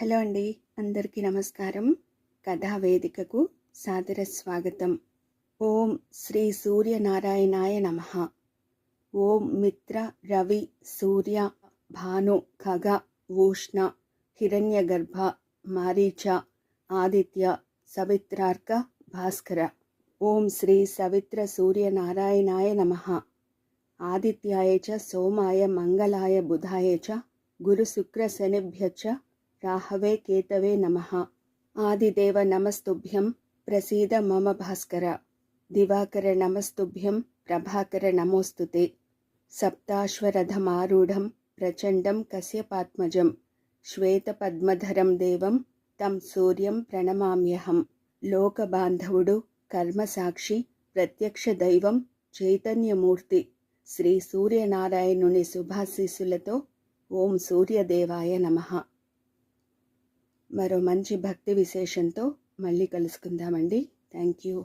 Hello అండి అందరికీ నమస్కారం. కథా వేదికకు సాదర స్వాగతం. ఓం శ్రీ సూర్యనారాయణాయ నమ. ఓం మిత్ర రవి సూర్య భాను ఖగ ఊష్ణ హిరణ్యగర్భ మారీచ ఆదిత్య సవిత్రార్క భాస్కర. ఓం శ్రీ సవిత్ర సూర్యనారాయణాయ నమ. ఆదిత్యాయ చ సోమాయ మంగళాయ బుధాయ చ గురుశుక్రశనిభ్య చ రాహవే కేతవే నమ. ఆదిదేవ నమస్తుభ్యం ప్రసీద మమ భాస్కర. దివాకర నమస్తుభ్యం ప్రభాకర నమోస్తుతే. సప్తాశ్వరథమారూఢం ప్రచండం కశ్యపాత్మజం. శ్వేతపద్మధరం దేవం తం సూర్యం ప్రణమామ్యహం. లోకబాంధవుడు కర్మసాక్షి ప్రత్యక్ష దైవం చైతన్యమూర్తి. శ్రీ సూర్యనారాయణుని శుభాశీస్సులతో ఓం సూర్యదేవాయ నమ. మరో మంచి భక్తి విశేషంతో మళ్ళీ కలుసుకుందామండి. Thank you